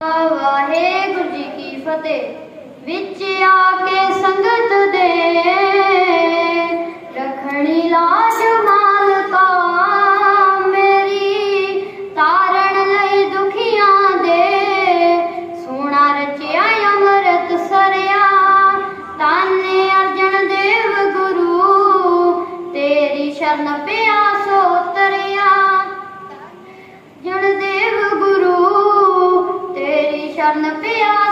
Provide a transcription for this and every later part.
ਵਾਹਿਗੁਰੂ ਜੀ ਕੀ ਫਤਿਹ। ਵਿੱਚ ਆ ਕੇ ਸੰਗਤ ਦੇ ਰਖਣੀ ਲਾਜ ਮਾਲਕਾ ਮੇਰੀ ਤਾਰਨ ਲਈ ਦੁਖੀਆਂ ਦੇ ਸੋਨਾ ਰਚਿਆ ਅੰਮ੍ਰਿਤ ਸਰਿਆ। ਤਾਨੇ ਅਰਜਨ ਦੇਵ ਗੁਰੂ, ਤੇਰੀ ਸ਼ਰਨ ਪਿਆ ਤੇਰੀ ਸ਼ਰਨ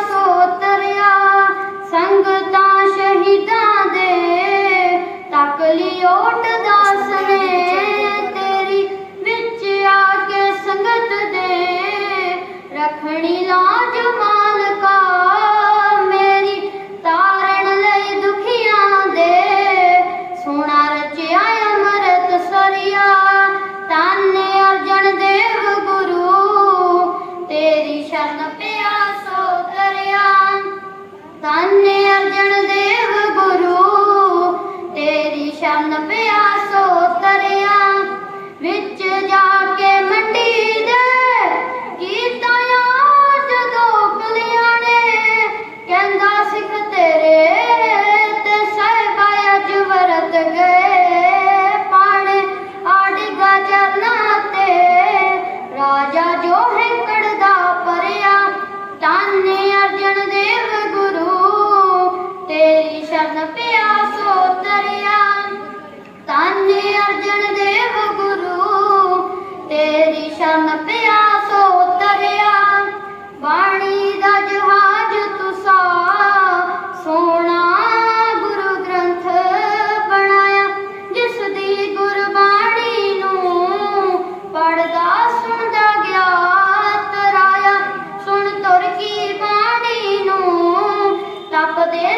ਤਾਨੇ ਅਰਜਨ ਦੇਵ ਗੁਰੂ ਤੇਰੀ ਸ਼ਰਨ ਪਿਆ ਦੇ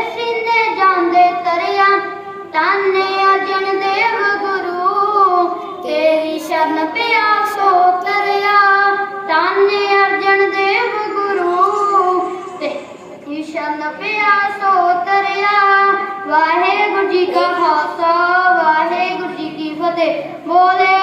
ਸ਼ਰਨ ਪਿਆ ਸੋ ਤਰਿਆ, ਤਾਨੇ ਅਰਜਣ ਦੇਵ ਗੁਰੂ। ਤੇਰੀ ਸ਼ਰਨ ਪਿਆ ਸੋ ਤਰਿਆ, ਵਾਹਿਗੁਰੂ ਜੀ ਕਾ ਖਾਲਸਾ, ਵਾਹਿਗੁਰੂ ਜੀ ਕੀ ਫਤਿਹ। ਬੋਲੇ